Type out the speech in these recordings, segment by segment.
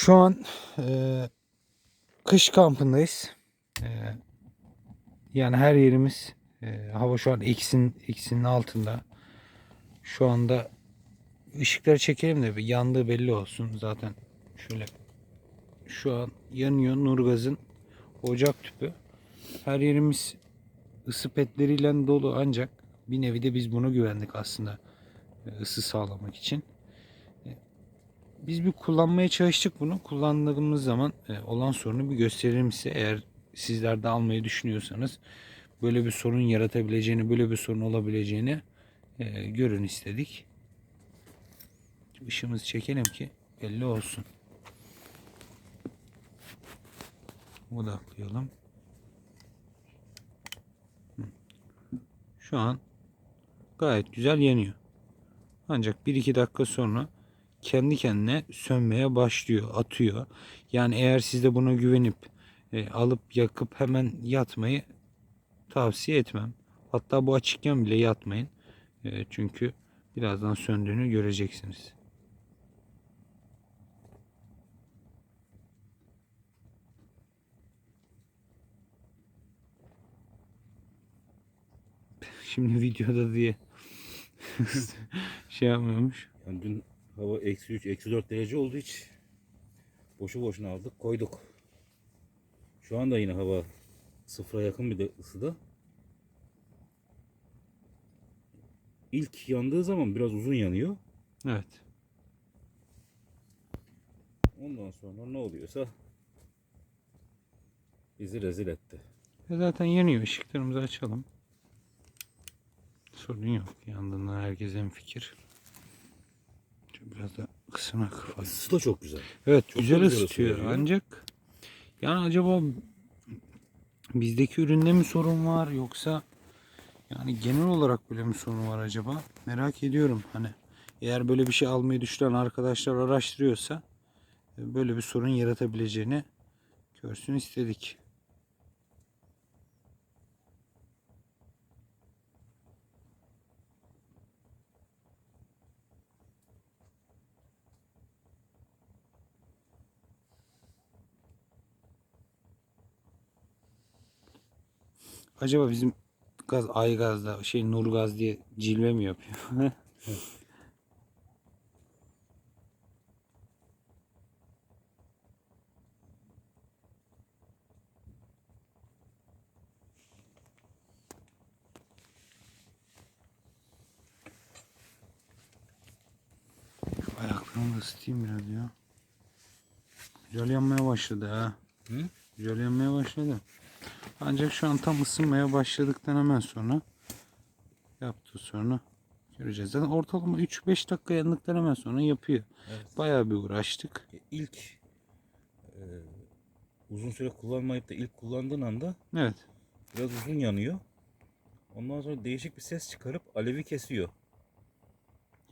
Şu an e, kış kampındayız. E, yani her yerimiz e, hava şu an eksin eksinin altında. Şu anda ışıkları çekelim de bir yandığı belli olsun. Zaten şöyle şu an yanıyor Nurgaz'ın ocak tüpü. Her yerimiz ısı petleriyle dolu ancak bir nevi de biz buna güvendik aslında e, ısı sağlamak için. Biz bir kullanmaya çalıştık bunu. Kullandığımız zaman e, olan sorunu bir gösteririm size. Eğer sizler de almayı düşünüyorsanız böyle bir sorun yaratabileceğini, böyle bir sorun olabileceğini e, görün istedik. Işığımızı çekelim ki belli olsun. Odaklayalım. Şu an gayet güzel yanıyor. Ancak 1-2 dakika sonra kendi kendine sönmeye başlıyor, atıyor. Yani eğer siz de buna güvenip e, alıp yakıp hemen yatmayı tavsiye etmem. Hatta bu açıkken bile yatmayın. E, çünkü birazdan söndüğünü göreceksiniz. Şimdi videoda diye şey yapmıyormuş. Yani dün hava eksi 3, eksi 4 derece oldu hiç. Boşu boşuna aldık koyduk. Şu anda yine hava sıfıra yakın bir de ısıda. İlk yandığı zaman biraz uzun yanıyor. Evet. Ondan sonra ne oluyorsa bizi rezil etti. E zaten yanıyor. Işıklarımızı açalım. Sorun yok. Yandığından herkes en fikir. Şöyle Biraz da kısına kafa. Isı da çok güzel. Evet Çok güzel güzel ısıtıyor. ısıtıyor. Ancak yani acaba bizdeki üründe mi sorun var yoksa yani genel olarak böyle mi sorun var acaba? Merak ediyorum. Hani eğer böyle bir şey almayı düşünen arkadaşlar araştırıyorsa e, böyle bir sorun yaratabileceğini görsün istedik. Acaba bizim gaz ay gazda şey nur gaz diye cilve mi yapıyor? Ayaklarımı ısıtayım biraz ya. Güzel yanmaya başladı ha. Hı? Güzel yanmaya başladı. Ancak şu an tam ısınmaya başladıktan hemen sonra yaptığı sonra göreceğiz. Zaten ortalama 3-5 dakika yandıktan hemen sonra yapıyor. Evet. Bayağı bir uğraştık. E, İlk e, uzun süre kullanmayıp da ilk kullandığın anda Evet. biraz uzun yanıyor. Ondan sonra değişik bir ses çıkarıp alevi kesiyor.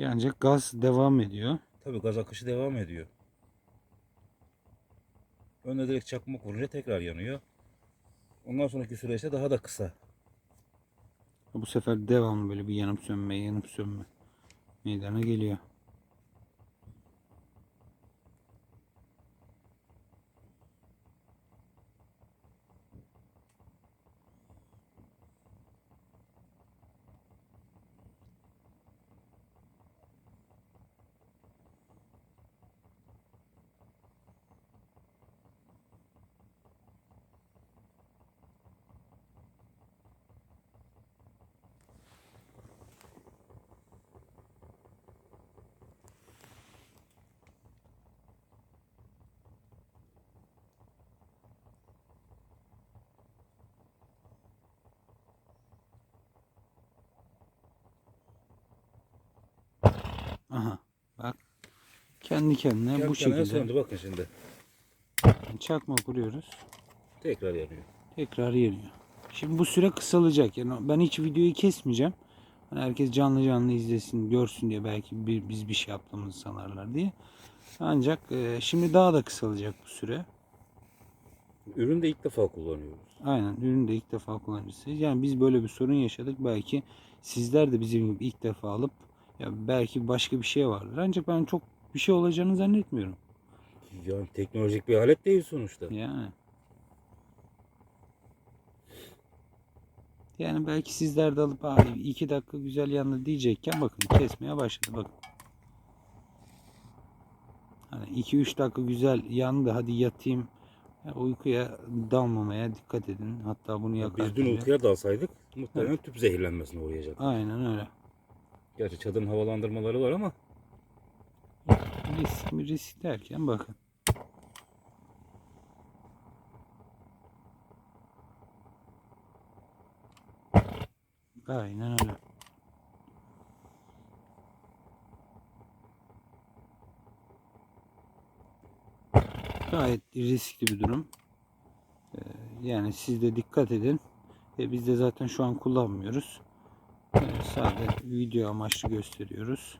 Ancak gaz devam ediyor. Tabii gaz akışı devam ediyor. Önde direkt çakmak vurunca tekrar yanıyor. Ondan sonraki süreçte daha da kısa. Bu sefer devamlı böyle bir yanıp sönme, yanıp sönme meydana geliyor. Kendi kendine bu Kendi kendine şekilde söndü bakın şimdi. çakma kuruyoruz. Tekrar yanıyor. Tekrar yanıyor. Şimdi bu süre kısalacak. Yani ben hiç videoyu kesmeyeceğim. Hani herkes canlı canlı izlesin, görsün diye belki bir, biz bir şey yaptığımızı sanarlar diye. Ancak e, şimdi daha da kısalacak bu süre. Ürünü de ilk defa kullanıyoruz. Aynen ürünü de ilk defa kullanıcısıyız. Yani biz böyle bir sorun yaşadık. Belki sizler de bizim gibi ilk defa alıp ya belki başka bir şey vardır. Ancak ben çok bir şey olacağını zannetmiyorum. Yani teknolojik bir alet değil sonuçta. Yani. Yani belki sizler de alıp abi iki dakika güzel yandı diyecekken bakın kesmeye başladı bakın. Hani 2-3 dakika güzel yandı hadi yatayım. Ya uykuya dalmamaya dikkat edin. Hatta bunu yakar. Biz dün bile. uykuya dalsaydık muhtemelen tüp zehirlenmesine uğrayacak. Aynen öyle. Gerçi çadırın havalandırmaları var ama Risk mi risk derken bakın. Aynen öyle. Gayet riskli bir durum. Ee, Yani siz de dikkat edin. E, biz de zaten şu an kullanmıyoruz. Ee, sadece video amaçlı gösteriyoruz.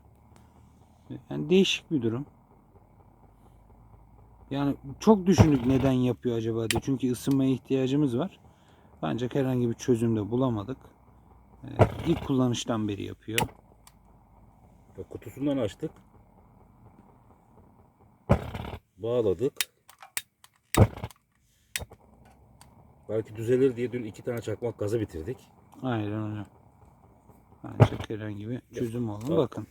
Yani değişik bir durum. Yani çok düşündük neden yapıyor acaba diye. Çünkü ısınmaya ihtiyacımız var. Ancak herhangi bir çözüm de bulamadık. Ee, ilk kullanıştan beri yapıyor. kutusundan açtık. Bağladık. Belki düzelir diye dün iki tane çakmak gazı bitirdik. Aynen öyle. Ancak herhangi bir çözüm oldu. Bak. Bakın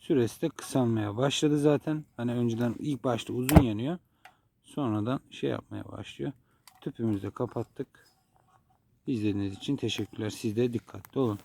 süresi de kısalmaya başladı zaten. Hani önceden ilk başta uzun yanıyor. Sonradan şey yapmaya başlıyor. Tüpümüzü de kapattık. İzlediğiniz için teşekkürler. Siz de dikkatli olun.